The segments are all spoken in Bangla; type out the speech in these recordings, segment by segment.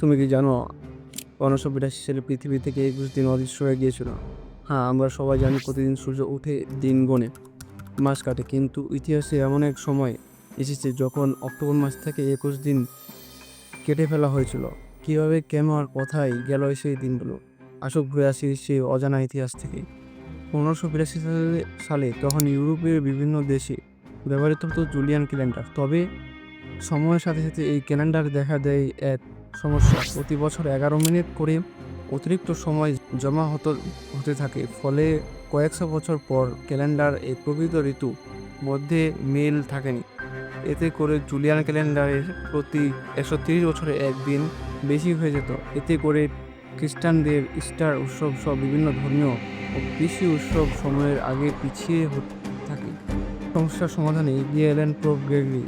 তুমি কি জানো উনিশশো বিরাশি সালে পৃথিবী থেকে একুশ দিন অদৃশ্য হয়ে গিয়েছিল? হ্যাঁ আমরা সবাই জানি প্রতিদিন সূর্য উঠে দিন গণে মাস কাটে, কিন্তু ইতিহাসে এমন এক সময় এসেছে যখন অক্টোবর মাস থেকে একুশ দিন কেটে ফেলা হয়েছিল। কীভাবে, কেন আর কোথায় গেল সেই দিনগুলো? আসুক ঘুরে আসি সেই অজানা ইতিহাস থেকে। পনেরোশো বিরাশি সালে সালে তখন ইউরোপের বিভিন্ন দেশে ব্যবহৃত হতো জুলিয়ান ক্যালেন্ডার। তবে সময়ের সাথে সাথে এই ক্যালেন্ডার দেখা দেয় এক সমস্যা। প্রতি বছর এগারো মিনিট করে অতিরিক্ত সময় জমা হতো, হতে থাকে। ফলে কয়েকশো বছর পর ক্যালেন্ডার এই প্রকৃত ঋতু মধ্যে মিল থাকেনি। এতে করে জুলিয়ান ক্যালেন্ডারের প্রতি একশো তিরিশ বছরে একদিন বেশি হয়ে যেত। এতে করে খ্রিস্টানদের ইস্টার উৎসব সহ বিভিন্ন ধর্মীয় ও কৃষি উৎসব সময়ের আগে পিছিয়ে থাকে। সমস্যার সমাধানে এগিয়ে এলেন প্রোপ গ্রেগরি।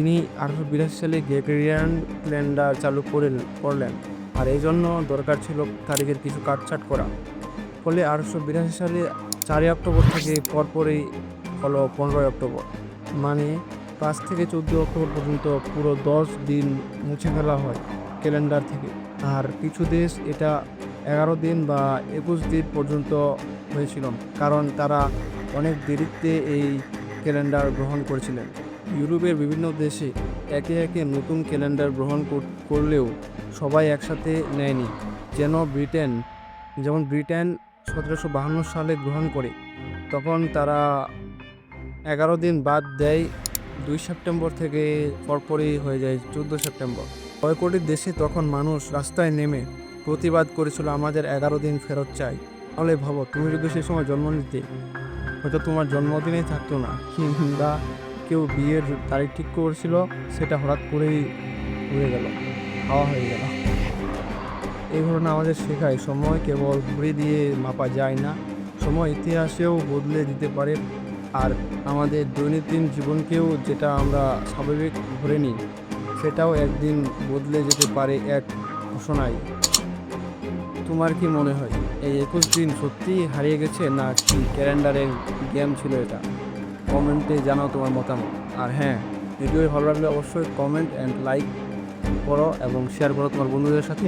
তিনি আঠারোশো বিরাশি সালে গ্রেগরিয়ান ক্যালেন্ডার চালু করে করলেন। আর এই জন্য দরকার ছিল তারিখের কিছু কাটছাট করা। ফলে আঠারোশো বিরাশি সালে চারই অক্টোবর থেকে পরপরই হলো পনেরোই অক্টোবর। মানে পাঁচ থেকে চোদ্দ অক্টোবর পর্যন্ত পুরো দশ দিন মুছে ফেলা হয় ক্যালেন্ডার থেকে। আর কিছু দেশ এটা এগারো দিন বা একুশ দিন পর্যন্ত হয়েছিল, কারণ তারা অনেক দেরিতে এই ক্যালেন্ডার গ্রহণ করেছিলেন। ইউরোপের বিভিন্ন দেশে একে একে নতুন ক্যালেন্ডার গ্রহণ করলেও সবাই একসাথে নেয়নি। যেন ব্রিটেন, যেমন ব্রিটেন সতেরোশো বাহান্ন সালে গ্রহণ করে, তখন তারা এগারো দিন বাদ দেয়, দুই সেপ্টেম্বর থেকে পরপরই হয়ে যায় চোদ্দ সেপ্টেম্বর। ছয় কোটি দেশে তখন মানুষ রাস্তায় নেমে প্রতিবাদ করেছিল, আমাদের এগারো দিন ফেরত চাই। তাহলে ভাবো, তুমি যদি সেই সময় জন্ম নিতে, হয়তো তোমার জন্মদিনেই থাকতো না। কিংবা কেউ বিয়ের তারিখ ঠিক করেছিল, সেটা হঠাৎ করেই হয়ে গেল, হাওয়া হয়ে গেল। এই ঘটনা আমাদের শেখায়, সময় কেবল ঘুরে দিয়ে মাপা যায় না। সময় ইতিহাসেও বদলে দিতে পারে, আর আমাদের দৈনন্দিন জীবনকেও যেটা আমরা স্বাভাবিক ধরে নিই, সেটাও একদিন বদলে যেতে পারে এক ঘোষণায় তোমার কি মনে হয়, এই একুশ দিন সত্যিই হারিয়ে গেছে না কি ক্যালেন্ডারের গেম ছিল এটা? কমেন্টে জানাও তোমার মতামত। আর হ্যাঁ ভিডিও ভালো লাগলে অবশ্যই কমেন্ট অ্যান্ড লাইক করো এবং শেয়ার করো তোমার বন্ধুদের সাথে।